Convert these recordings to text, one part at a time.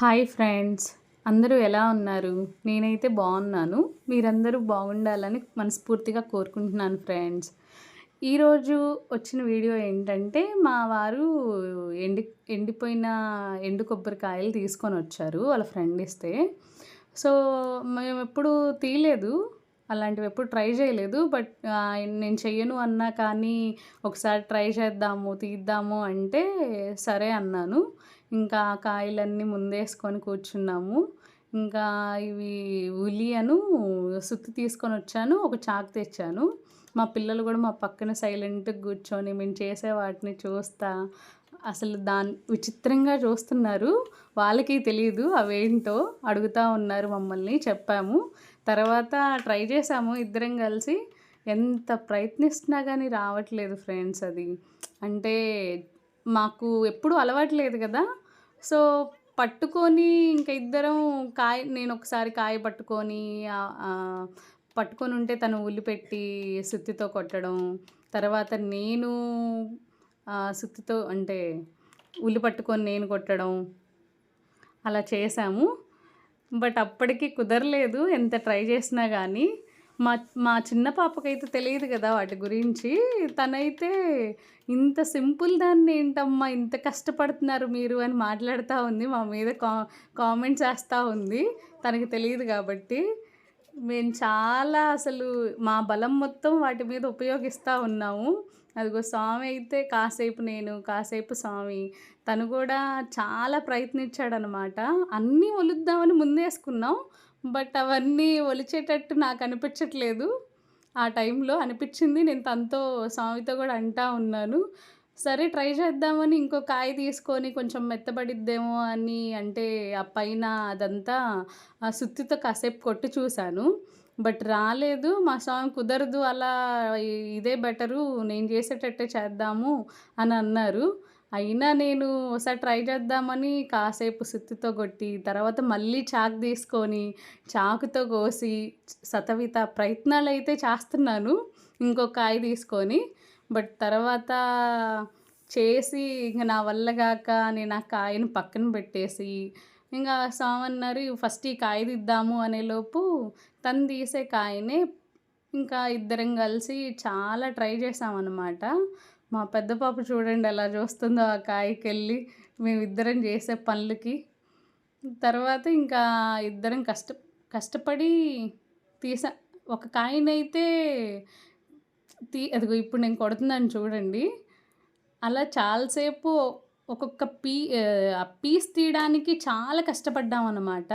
Hi friends. అందరూ ఎలా ఉన్నారు? నేనైతే బాగున్నాను. మీరందరూ బాగుండాలని మనస్ఫూర్తిగా కోరుకుంటున్నాను ఫ్రెండ్స్. ఈరోజు వచ్చిన వీడియో ఏంటంటే మా వారు ఎండి ఎండిపోయిన ఎండు కొబ్బరికాయలు తీసుకొని వచ్చారు వాళ్ళ ఫ్రెండ్ ఇస్తే. సో మేము ఎప్పుడు తీయలేదు. అలాంటివి ఎప్పుడు ట్రై చేయలేదు. బట్ నేను చెయ్యను అన్నా కానీ ఒకసారి ట్రై చేద్దాము తీద్దాము అంటే సరే అన్నాను. ఇంకా కాయలన్నీ ముందేసుకొని కూర్చున్నాము. ఇంకా ఇవి ఉలియను సుత్తి తీసుకొని వచ్చాను ఒక చాకు తెచ్చాను. మా పిల్లలు కూడా మా పక్కన సైలెంట్గా కూర్చొని మేము చేసే వాటిని చూస్తా అసలు దాని విచిత్రంగా చూస్తున్నారు. వాళ్ళకి తెలియదు అవేంటో అడుగుతూ ఉన్నారు మమ్మల్ని చెప్పాము. తర్వాత ట్రై చేసాము ఇద్దరం కలిసి. ఎంత ప్రయత్నిస్తున్నా కానీ రావట్లేదు ఫ్రెండ్స్ అది. అంటే మాకు ఎప్పుడు అలవాట్లేదు కదా. సో పట్టుకొని ఇంకా ఇద్దరం కాయ నేను ఒకసారి కాయ పట్టుకొని పట్టుకొని ఉంటే తను ఉల్లి పెట్టి సుత్తితో కొట్టడం తర్వాత నేను సుత్తితో అంటే ఉల్లి పట్టుకొని నేను కొట్టడం అలా చేశాము. బట్ అప్పటికి కుదరలేదు ఎంత ట్రై చేసినా కానీ మా మా చిన్న పాపకైతే తెలియదు కదా వాటి గురించి. తనైతే ఇంత సింపుల్ దాన్ని ఏంటమ్మా ఇంత కష్టపడుతున్నారు మీరు అని మాట్లాడుతూ ఉంది మా మీద కా కామెంట్స్ వేస్తూ ఉంది. తనకి తెలియదు కాబట్టి మేము చాలా అసలు మా బలం మొత్తం వాటి మీద ఉపయోగిస్తూ ఉన్నాము. అదిగో స్వామి అయితే కాసేపు నేను కాసేపు స్వామి. తను కూడా చాలా ప్రయత్నించాడనమాట. అన్నీ వలుద్దామని ముందేసుకున్నాం. బట్ అవన్నీ ఒలిచేటట్టు నాకు అనిపించట్లేదు. ఆ టైంలో అనిపించింది. నేను తనతో స్వామితో కూడా అంటా ఉన్నాను. సరే ట్రై చేద్దామని ఇంకో కాయ తీసుకొని కొంచెం మెత్తబడిద్దేమో అని అంటే ఆ పైన అదంతా ఆ సుత్తితో కాసేపు కొట్టి చూశాను. బట్ రాలేదు. మా స్వామి కుదరదు. అలా ఇదే బెటరు. నేను చేసేటట్టే చేద్దాము అని అన్నారు. అయినా నేను ఒకసారి ట్రై చేద్దామని కాసేపు సుత్తితో కొట్టి తర్వాత మళ్ళీ చాకు తీసుకొని చాకుతో కోసి సతవిత ప్రయత్నాలు అయితే చేస్తున్నాను. ఇంకొక కాయ తీసుకొని బట్ తర్వాత చేసి ఇంక నా వల్ల కాక నేను ఆ కాయను పక్కన పెట్టేసి ఇంకా సామన్నారు ఫస్ట్ ఈ కాయ తీద్దాము అనేలోపు తను తీసే కాయనే ఇంకా ఇద్దరం కలిసి చాలా ట్రై చేసామన్నమాట. మా పెద్ద పాప చూడండి ఎలా చూస్తుందో ఆ కాయకి వెళ్ళి మేమిద్దరం చేసే పనులకి. తర్వాత ఇంకా ఇద్దరం కష్ట కష్టపడి తీసా ఒక కాయనైతే తీ అదిగో ఇప్పుడు నేను కొడుతున్నాను చూడండి. అలా చాలాసేపు ఒక్కొక్క పీ ఆ పీస్ తీయడానికి చాలా కష్టపడ్డాం అన్నమాట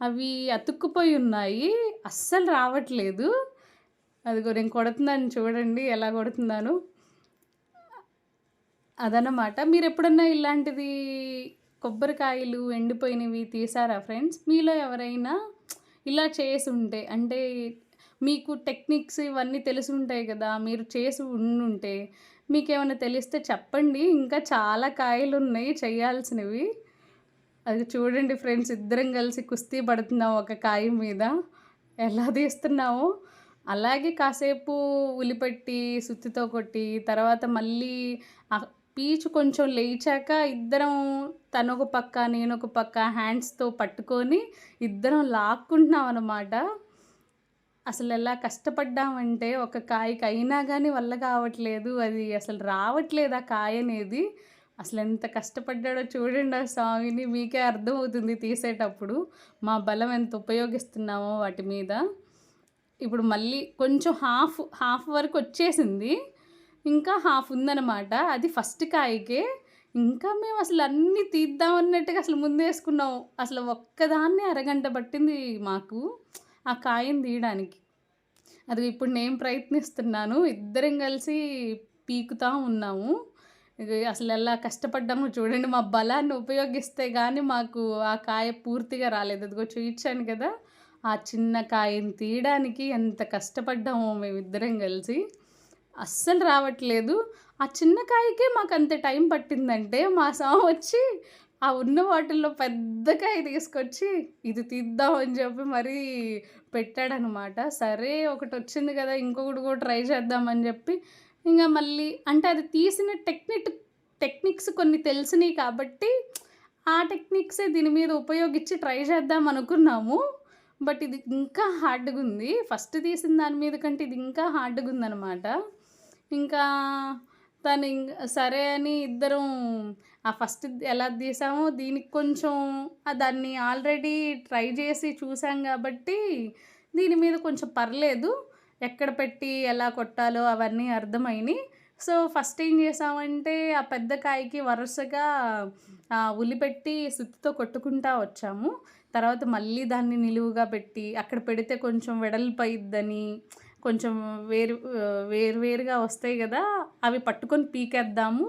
అవి అతుక్కుపోయి ఉన్నాయి. అస్సలు రావట్లేదు. అదిగో నేను కొడుతున్నాను చూడండి ఎలా కొడుతున్నాను. అదనమాట మీరు ఎప్పుడన్నా ఇలాంటిది కొబ్బరికాయలు ఎండిపోయినవి తీసారా ఫ్రెండ్స్? మీలో ఎవరైనా ఇలా చేసి ఉంటే అంటే మీకు టెక్నిక్స్ ఇవన్నీ తెలిసి ఉంటాయి కదా మీరు చేసి ఉండుంటే మీకు ఏమైనా తెలిస్తే చెప్పండి. ఇంకా చాలా కాయలు ఉన్నాయి చేయాల్సినవి. అది చూడండి ఫ్రెండ్స్ ఇద్దరం కలిసి కుస్తీ పడుతున్నాం ఒక కాయ మీద. ఎలా తీస్తున్నామో అలాగే కాసేపు ఉలిపెట్టి సుత్తితో కొట్టి తర్వాత మళ్ళీ పీచు కొంచెం లేచాక ఇద్దరం తనొక పక్క నేను ఒక పక్క హ్యాండ్స్తో పట్టుకొని ఇద్దరం లాక్కుంటున్నాం అనమాట అసలు ఎలా కష్టపడ్డామంటే ఒక కాయకి అయినా కానీ వల్ల కావట్లేదు. అది అసలు రావట్లేదు ఆ కాయ అనేది? అసలు ఎంత కష్టపడ్డాడో చూడండి ఆ స్వామిని మీకే అర్థమవుతుంది తీసేటప్పుడు. మా బలం ఎంత ఉపయోగిస్తున్నామో వాటి మీద. ఇప్పుడు మళ్ళీ కొంచెం హాఫ్ హాఫ్ వరకు వచ్చేసింది. ఇంకా హాఫ్ ఉందన్నమాట. అది ఫస్ట్ కాయకే. ఇంకా మేము అసలు అన్నీ తీద్దాం అన్నట్టుగా అసలు ముందేసుకున్నాం అసలు ఒక్కదాన్నే అరగంట పట్టింది మాకు ఆ కాయను తీయడానికి. అది ఇప్పుడు నేను ప్రయత్నిస్తున్నాను. ఇద్దరం కలిసి పీకుతా ఉన్నాము. అసలు ఎలా కష్టపడ్డాము చూడండి. మా బలాన్ని ఉపయోగిస్తే కానీ మాకు ఆ కాయ పూర్తిగా రాలేదు. అదిగో చూయించాను కదా. ఆ చిన్న కాయని తీయడానికి ఎంత కష్టపడ్డామో మేమిద్దరం కలిసి. అస్సలు రావట్లేదు. ఆ చిన్న కాయకే మాకు అంత టైం పట్టిందంటే మా సామ వచ్చి ఆ ఉన్న వాటిల్లో పెద్ద కాయ తీసుకొచ్చి ఇది తీద్దాం అని చెప్పి మరీ పెట్టాడనమాట. సరే ఒకటి వచ్చింది కదా ఇంకొకటి కూడా ట్రై చేద్దామని చెప్పి ఇంకా మళ్ళీ అంటే అది తీసిన టెక్నిక్ టెక్నిక్స్ కొన్ని తెలిసినాయి కాబట్టి ఆ టెక్నిక్సే దీని మీద ఉపయోగించి ట్రై చేద్దాం అనుకున్నాము. బట్ ఇది ఇంకా హార్డ్గా ఉంది ఫస్ట్ తీసిన దాని మీద కంటే ఇది ఇంకా హార్డ్గా ఉందన్నమాట ఇంకా తను సరే అని ఇద్దరం ఆ ఫస్ట్ ఎలా తీసామో దీనికి కొంచెం దాన్ని ఆల్రెడీ ట్రై చేసి చూసాం కాబట్టి దీని మీద కొంచెం పర్లేదు. ఎక్కడ పెట్టి ఎలా కొట్టాలో అవన్నీ అర్థమైనాయి. సో ఫస్ట్ ఏం చేసామంటే ఆ పెద్ద కాయకి వరుసగా ఉల్లిపెట్టి సుత్తితో కొట్టుకుంటా వచ్చాము. తర్వాత మళ్ళీ దాన్ని నిలువుగా పెట్టి అక్కడ పెడితే కొంచెం వెడల్పైద్దని కొంచెం వేరు వేరు వేరుగా వస్తాయి కదా అవి పట్టుకొని పీకేద్దాము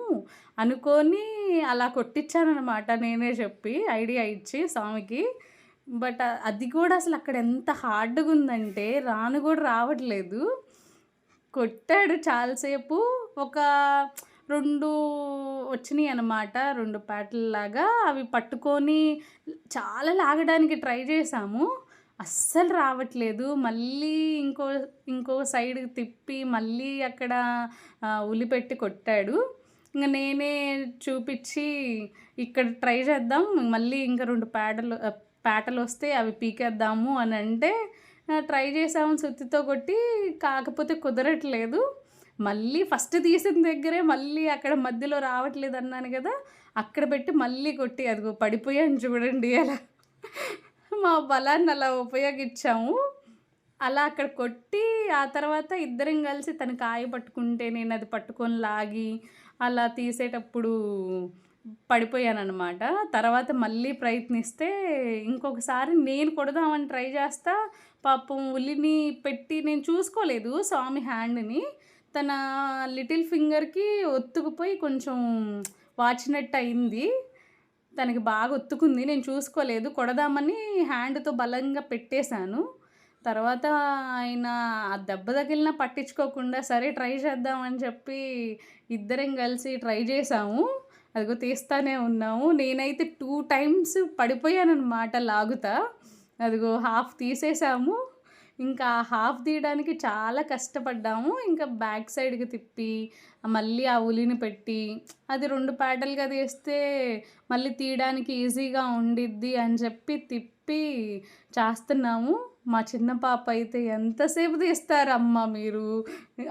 అనుకొని అలా కొట్టించానమాట నేనే చెప్పి ఐడియా ఇచ్చి స్వామికి. బట్ అది కూడా అసలు అక్కడ ఎంత హార్డ్గా ఉందంటే రాను కూడా రావట్లేదు. కొట్టాడు చాలాసేపు ఒక రెండు వచ్చినాయి అనమాట రెండు ప్యాటల్లాగా. అవి పట్టుకొని చాలా లాగడానికి ట్రై చేశాము. అస్సలు రావట్లేదు. మళ్ళీ ఇంకో ఇంకో సైడ్ తిప్పి మళ్ళీ అక్కడ ఉలి పెట్టి కొట్టాడు. ఇంకా నేనే చూపించి ఇక్కడ ట్రై చేద్దాం. మళ్ళీ ఇంకా రెండు పేటలు పేటలు వస్తే అవి పీకేద్దాము అని అంటే ట్రై చేసాము సుత్తితో కొట్టి కాకపోతే కుదరట్లేదు. మళ్ళీ ఫస్ట్ తీసిన దగ్గరే మళ్ళీ అక్కడ మధ్యలో రావట్లేదు అన్నాను కదా అక్కడ పెట్టి మళ్ళీ కొట్టి అది పడిపోయాను చూడండి అలా. మా బలాన్ని అలా ఉపయోగించాము. అలా అక్కడ కొట్టి ఆ తర్వాత ఇద్దరం కలిసి తన కాయ పట్టుకుంటే నేను అది పట్టుకొని లాగి అలా తీసేటప్పుడు పడిపోయానమాట తర్వాత మళ్ళీ ప్రయత్నిస్తే ఇంకొకసారి నేను కొడదామని ట్రై చేస్తా పాపం ఉల్లిని పెట్టి నేను చూసుకోలేదు స్వామి హ్యాండ్ని. తన లిటిల్ ఫింగర్కి ఒత్తుకుపోయి కొంచెం వాచినట్టు అయింది తనకి బాగా ఒత్తుకుంది. నేను చూసుకోలేదు. కొడదామని హ్యాండ్తో బలంగా పెట్టేశాను. తర్వాత ఆయన ఆ దెబ్బ తగిలిన పట్టించుకోకుండా సరే ట్రై చేద్దామని చెప్పి ఇద్దరం కలిసి ట్రై చేసాము అదిగో తీస్తానే ఉన్నాము. నేనైతే టూ టైమ్స్ పడిపోయానమాట లాగుతా. అదిగో హాఫ్ తీసేసాము ఇంకా హాఫ్ తీయడానికి చాలా కష్టపడ్డాము. ఇంకా బ్యాక్ సైడ్కి తిప్పి మళ్ళీ ఆ ఉలిని పెట్టి అది రెండు ప్యాటలుగా తీస్తే మళ్ళీ తీయడానికి ఈజీగా ఉండిద్ది అని చెప్పి తిప్పి చేస్తున్నాము. మా చిన్న పాప అయితే ఎంతసేపు తీస్తారమ్మా మీరు?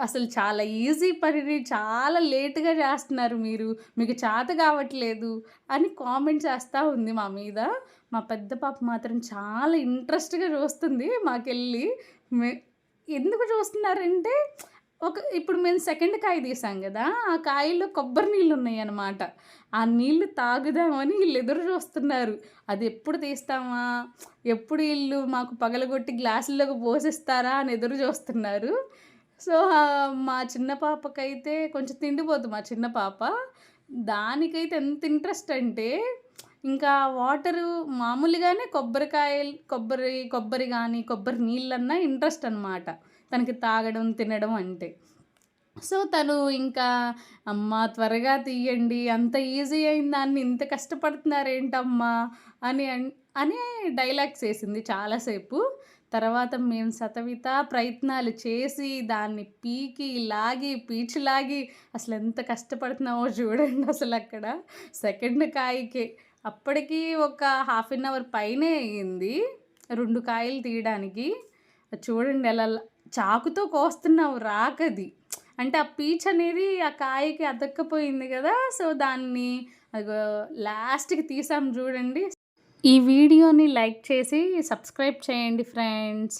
అసలు చాలా ఈజీ పనిని చాలా లేటుగా చేస్తున్నారు మీరు. మీకు చేత కావట్లేదు అని కామెంట్ చేస్తూ ఉంది మా మీద. మా పెద్ద పాప మాత్రం చాలా ఇంట్రెస్ట్గా చూస్తుంది మాకెళ్ళి. ఎందుకు చూస్తున్నారంటే ఒక ఇప్పుడు మేము సెకండ్ కాయ తీసాం కదా ఆ కాయలో కొబ్బరి నీళ్ళు ఉన్నాయి అన్నమాట ఆ నీళ్ళు తాగుదామని వీళ్ళు ఎదురు చూస్తున్నారు. అది ఎప్పుడు తీస్తామా? ఎప్పుడు వీళ్ళు మాకు పగలగొట్టి గ్లాసుల్లోకి పోసిస్తారా? అని ఎదురు చూస్తున్నారు. సో మా చిన్న పాపకైతే కొంచెం తిండిపోదు మా చిన్న పాప. దానికైతే ఎంత ఇంట్రెస్ట్ అంటే ఇంకా వాటరు మామూలుగానే కొబ్బరికాయలు కొబ్బరి కొబ్బరి కానీ కొబ్బరి నీళ్ళన్నా ఇంట్రెస్ట్ అనమాట తనకి తాగడం తినడం అంటే. సో తను ఇంకా అమ్మ త్వరగా తీయండి అంత ఈజీ అయిన దాన్ని ఇంత కష్టపడుతున్నారేంటమ్మా? అని అని డైలాగ్స్ వేసింది చాలాసేపు. తర్వాత మేము సతవిత ప్రయత్నాలు చేసి దాన్ని పీకి లాగి పీచి లాగి అసలు ఎంత కష్టపడుతున్నామో చూడండి అసలు అక్కడ. సెకండ్ కాయకే. అప్పటికి ఒక హాఫ్ అన్ అవర్ పైనే అయ్యింది రెండు కాయలు తీయడానికి. చూడండి ఎలా చాకుతో కోస్తున్నావు రాకది. అంటే ఆ పీచ్ అనేది ఆ కాయకి అతక్కపోయింది కదా సో దాన్ని లాస్ట్కి తీసాం చూడండి. ఈ వీడియోని లైక్ చేసి సబ్స్క్రైబ్ చేయండి ఫ్రెండ్స్.